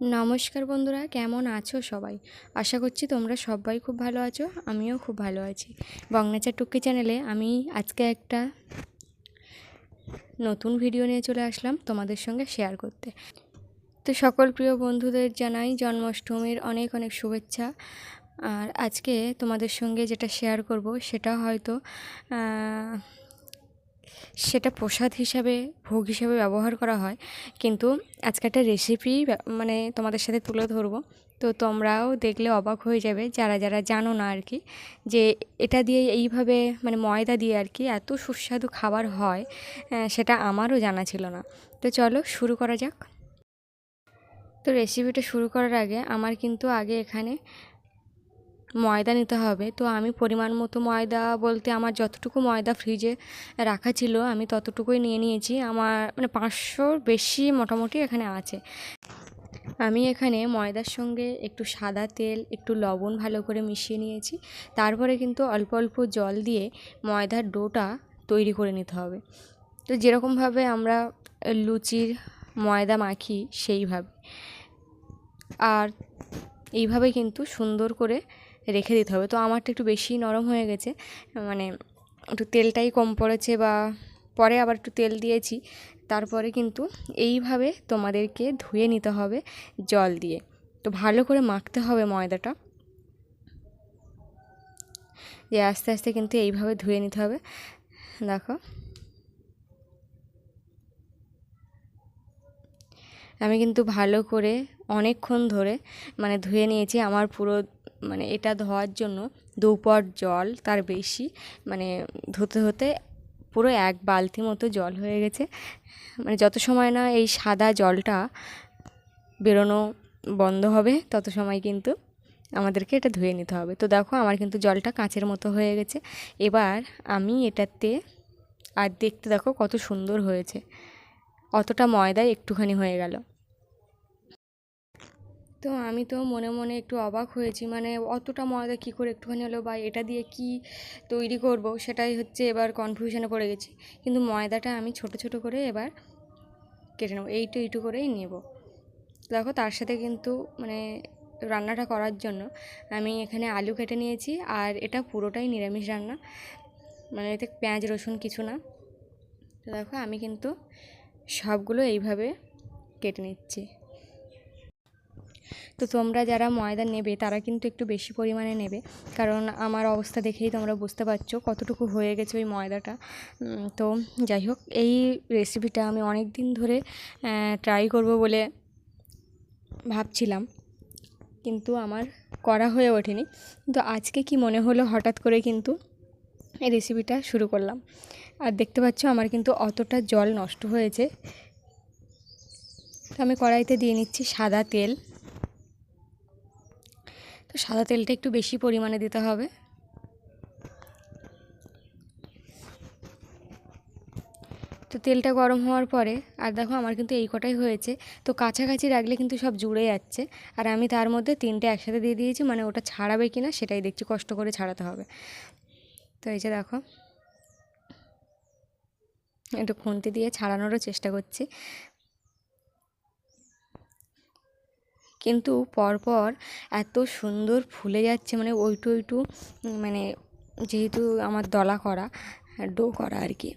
নমস্কার বন্ধুরা, কেমন আছো সবাই? আশা করছি তোমরা সবাই খুব ভালো আছো, আমিও খুব ভালো আছি। বংনাচার টুকি চ্যানেলে আমি আজকে একটা নতুন ভিডিও নিয়ে চলে আসলাম তোমাদের সঙ্গে শেয়ার করতে। তো সকল প্রিয় বন্ধুদের জানাই জন্মাষ্টমীর অনেক অনেক শুভেচ্ছা। আর আজকে তোমাদের সঙ্গে যেটা শেয়ার করব সেটা হয়তো সেটা প্রসাদ হিসাবে, ভোগ হিসাবে ব্যবহার করা হয়। কিন্তু আজকে একটা রেসিপি মানে তোমাদের সাথে তুলে ধরবো। তো তোমরাও দেখলে অবাক হয়ে যাবে, যারা যারা জানো না আর কি যে এটা দিয়ে এইভাবে মানে ময়দা দিয়ে আর কি এত সুস্বাদু খাবার হয় সেটা আমারও জানা ছিল না। তো চলো শুরু করা যাক। তো রেসিপিটা শুরু করার আগে, আমার কিন্তু আগে এখানে ময়দা নিতে হবে। তো আমি পরিমাণ মতো ময়দা বলতে আমার যতটুকু ময়দা ফ্রিজে রাখা ছিল, আমি ততটুকুই নিয়ে নিয়েছি। আমার মানে পাঁচশোর বেশি মোটামুটি এখানে আছে। আমি এখানে ময়দার সঙ্গে একটু সাদা তেল, একটু লবণ ভালো করে মিশিয়ে নিয়েছি। তারপরে কিন্তু অল্প অল্প জল দিয়ে ময়দার ডোটা তৈরি করে নিতে হবে। তো যেরকমভাবে আমরা লুচির ময়দা মাখি, সেইভাবে। আর এইভাবে কিন্তু সুন্দর করে রেখে দিতে হবে। তো আমারটা একটু বেশি নরম হয়ে গেছে। মানে একটু তেলটাই কম পড়েছে বা পরে আবার একটু তেল দিয়েছি। তারপরে কিন্তু এইভাবে তোমাদেরকে ধুয়ে নিতে হবে জল দিয়ে। তো ভালো করে মাখতে হবে ময়দাটা। যে আস্তে আস্তে কিন্তু এইভাবে ধুয়ে নিতে হবে। দেখো। আমি কিন্তু ভালো করে অনেকক্ষণ ধরে মানে ধুয়ে নিয়েছি আমার পুরো মানে এটা ধোয়ার জন্য দু পট জল তার বেশি মানে ধুতে ধুতে পুরো এক বালতি মতো জল হয়ে গেছে। মানে যত সময় না এই সাদা জলটা বেরোনো বন্ধ হবে তত সময় কিন্তু আমাদেরকে এটা ধুয়ে নিতে হবে। তো দেখো আমার কিন্তু জলটা কাঁচের মতো হয়ে গেছে। এবার আমি এটাতে আর দেখতে দেখো কত সুন্দর হয়েছে। অতটা ময়দায় একটুখানি হয়ে গেল। তো আমি তো মনে মনে একটু অবাক হয়েছি মানে অতটা ময়দা কী করে একটুখানি হলো বা এটা দিয়ে কি তৈরি করব সেটাই হচ্ছে এবার কনফিউশনে পড়ে গেছি। কিন্তু ময়দাটা আমি ছোট ছোট করে এবার কেটে নেব, এইটু এইটু করেই নেব। দেখো তার সাথে কিন্তু মানে রান্নাটা করার জন্য আমি এখানে আলু কেটে নিয়েছি আর এটা পুরোটাই নিরামিষ রান্না। মানে এতে পেঁয়াজ, রসুন কিছু না। তো দেখো আমি কিন্তু সবগুলো এইভাবে কেটে নিচ্ছি। তো তোমরা যারা ময়দা নেবে, তারা কিন্তু একটু বেশি পরিমাণে নেবে। কারণ আমার অবস্থা দেখেই তোমরা বুঝতে পারছ কতটুকু হয়ে গেছে ওই ময়দাটা। তো যাই হোক, এই রেসিপিটা আমি অনেক দিন ধরে ট্রাই করব বলে ভাবছিলাম। কিন্তু আমার করা হয়ে ওঠেনি। কিন্তু আজকে কি মনে হলো হঠাৎ করে কিন্তু এই রেসিপিটা শুরু করলাম। আর দেখতে পাচ্ছ আমার কিন্তু অতটা জল নষ্ট হয়েছে। তো আমি কড়াইতে দিয়ে নিচ্ছি সাদা তেল। তো সাদা তেলটা একটু বেশি পরিমাণে দিতে হবে। তো তেলটা গরম হওয়ার পরে, আর দেখো আমার কিন্তু এই কটাই হয়েছে। তো কাছাকাছি রাখলে কিন্তু সব জুড়ে যাচ্ছে। আর আমি তার মধ্যে তিনটে একসাথে দিয়ে দিয়েছি মানে ওটা ছাড়াবে কি না সেটাই দেখছি, কষ্ট করে ছাড়াতে হবে। তো এই যে দেখো, একটু খুন্তি দিয়ে ছাড়ানোরও চেষ্টা করছি। কিন্তু পরপর এত সুন্দর ফুলে যাচ্ছে মানে ওইটু ওইটু মানে যেহেতু আমার দলা করা, ডো করা আর কি।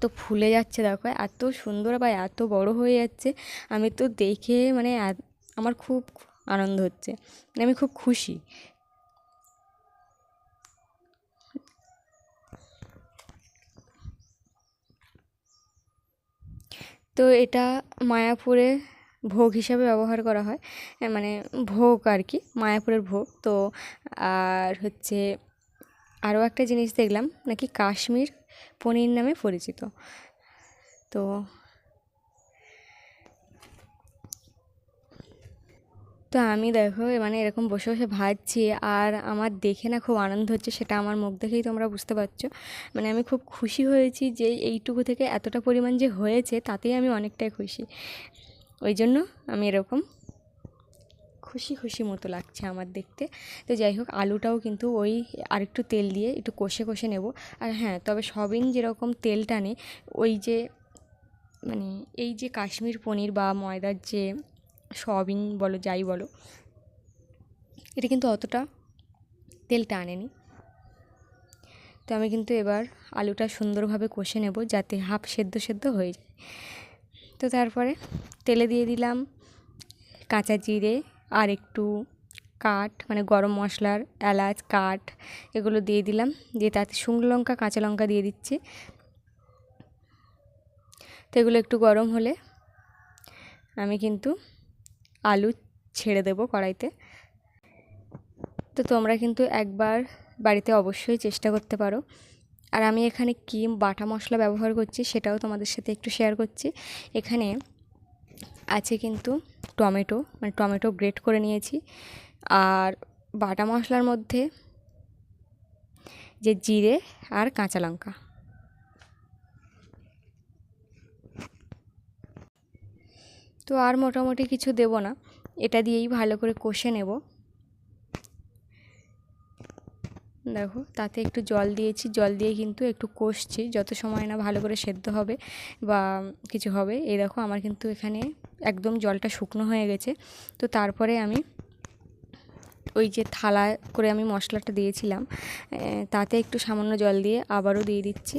তো ফুলে যাচ্ছে দেখো, এত সুন্দর বা এত বড় হয়ে যাচ্ছে, আমি তো দেখে মানে আমার খুব আনন্দ হচ্ছে। মানে আমি খুব খুশি। তো এটা মায়াপুরে ভোগ হিসাবে ব্যবহার করা হয় মানে ভোগ আর কি, মায়াপুরের ভোগ। তো আর হচ্ছে আরও একটা জিনিস দেখলাম, নাকি কাশ্মীর পনির নামে পরিচিত। তো তো আমি দেখো মানে এরকম বসে বসে ভাজছি আর আমার দেখে না খুব আনন্দ হচ্ছে সেটা আমার মুখ দেখেই তোমরা বুঝতে পারছ। মানে আমি খুব খুশি হয়েছি যে এইটুকু থেকে এতটা পরিমাণ যে হয়েছে তাতেই আমি অনেকটাই খুশি। ওই জন্য আমি এরকম খুশি খুশি মতো লাগছে আমার দেখতে। তো যাই হোক, আলুটাও কিন্তু ওই আরেকটু তেল দিয়ে একটু কষে কষে নেব। আর হ্যাঁ তবে সবিন যেরকম তেল টানে, ওই যে মানে এই যে কাশ্মীর পনির বা ময়দার যে সয়াবিন বলো, যাই বলো। এটা কিন্তু অতটা তেল টানেনি। তো আমি কিন্তু এবার আলুটা সুন্দরভাবে কষে নেব যাতে হাফ সেদ্ধ সেদ্ধ হয়ে যায়। তো তারপরে তেলে দিয়ে দিলাম কাঁচা জিরে আর একটু কাঠ মানে গরম মশলার এলাচ, কাঠ, এগুলো দিয়ে দিলাম। দিয়ে তাতে শুকনো লঙ্কা, কাঁচা লঙ্কা দিয়ে দিচ্ছি। তো এগুলো একটু গরম হলে আমি কিন্তু আলু ছেড়ে দেবো কড়াইতে। তো তোমরা কিন্তু একবার বাড়িতে অবশ্যই চেষ্টা করতে পারো। আর আমি এখানে কী বাটা মশলা ব্যবহার করছি সেটাও তোমাদের সাথে একটু শেয়ার করছি। এখানে আছে কিন্তু টমেটো মানে টমেটো গ্রেট করে নিয়েছি। আর বাটা মশলার মধ্যে যে জিরে আর কাঁচা লঙ্কা। তো আর মোটামুটি কিছু দেব না। এটা দিয়েই ভালো করে কষে নেব। দেখো, তাতে একটু জল দিয়েছি। জল দিয়ে কিন্তু একটু কষছি, যত সময় না ভালো করে সেদ্ধ হবে বা কিছু হবে। এই দেখো, আমার কিন্তু এখানে একদম জলটা শুকনো হয়ে গেছে। তো তারপরে আমি ওই যে থালা করে আমি মশলাটা দিয়েছিলাম। তাতে একটু সামান্য জল দিয়ে আবারও দিয়ে দিচ্ছি।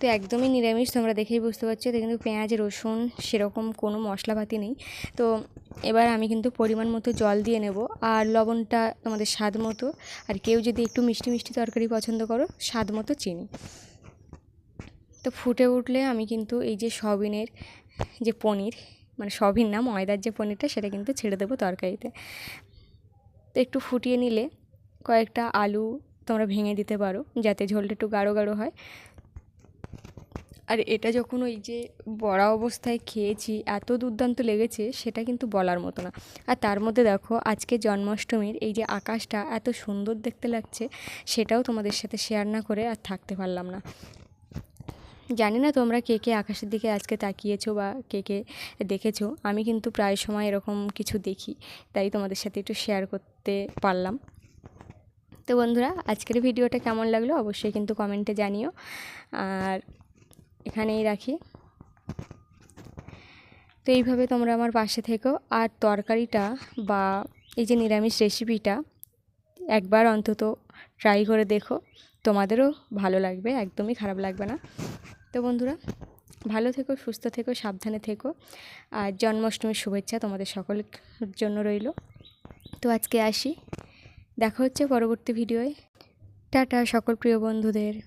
তো একদমই নিরামিষ, তোমরা দেখেই বুঝতে পারছ। তো কিন্তু পেঁয়াজ, রসুন সেরকম কোনো মশলাপাতি নেই। তো এবার আমি কিন্তু পরিমাণ মতো জল দিয়ে নেব আর লবণটা তোমাদের স্বাদ মতো। আর কেউ যদি একটু মিষ্টি মিষ্টি তরকারি পছন্দ করো, স্বাদ মতো চিনি। তো ফুটে উঠলে আমি কিন্তু এই যে সবিনের যে পনির মানে সবিন না, ময়দার যে পনিরটা, সেটা কিন্তু ছেড়ে দেবো তরকারিতে। তো একটু ফুটিয়ে নিলে কয়েকটা আলু তোমরা ভেঙে দিতে পারো, যাতে ঝোলটা একটু গাঢ় গাঢ় হয়। আর এটা যখন ওই যে বড়া অবস্থায় খেয়েছি, এত দুর্দান্ত লেগেছে, সেটা কিন্তু বলার মতো না। আর তার মধ্যে দেখো, আজকে জন্মাষ্টমীর এই যে আকাশটা এত সুন্দর দেখতে লাগছে, সেটাও তোমাদের সাথে শেয়ার না করে আর থাকতে পারলাম না। জানি না তোমরা কে কে আকাশের দিকে আজকে তাকিয়েছো বা কে কে দেখেছ, আমি কিন্তু প্রায় সময় এরকম কিছু দেখি, তাই তোমাদের সাথে একটু শেয়ার করতে পারলাম। তো বন্ধুরা, আজকের ভিডিওটা কেমন লাগল অবশ্যই কিন্তু কমেন্টে জানিও। আর এখানেই রাখি। তো এইভাবে তোমরা আমার পাশে থেকো। আর তরকারিটা বা এই যে নিরামিষ রেসিপিটা একবার অন্তত ট্রাই করে দেখো। তোমাদেরও ভালো লাগবে, একদমই খারাপ লাগবে না। তো বন্ধুরা, ভালো থেকো, সুস্থ থেকো, সাবধানে থেকো। আর জন্মাষ্টমীর শুভেচ্ছা তোমাদের সকলের জন্য রইল। তো আজকে আসি। দেখা হচ্ছে পরবর্তী ভিডিওয় টাটা সকল প্রিয় বন্ধুদের।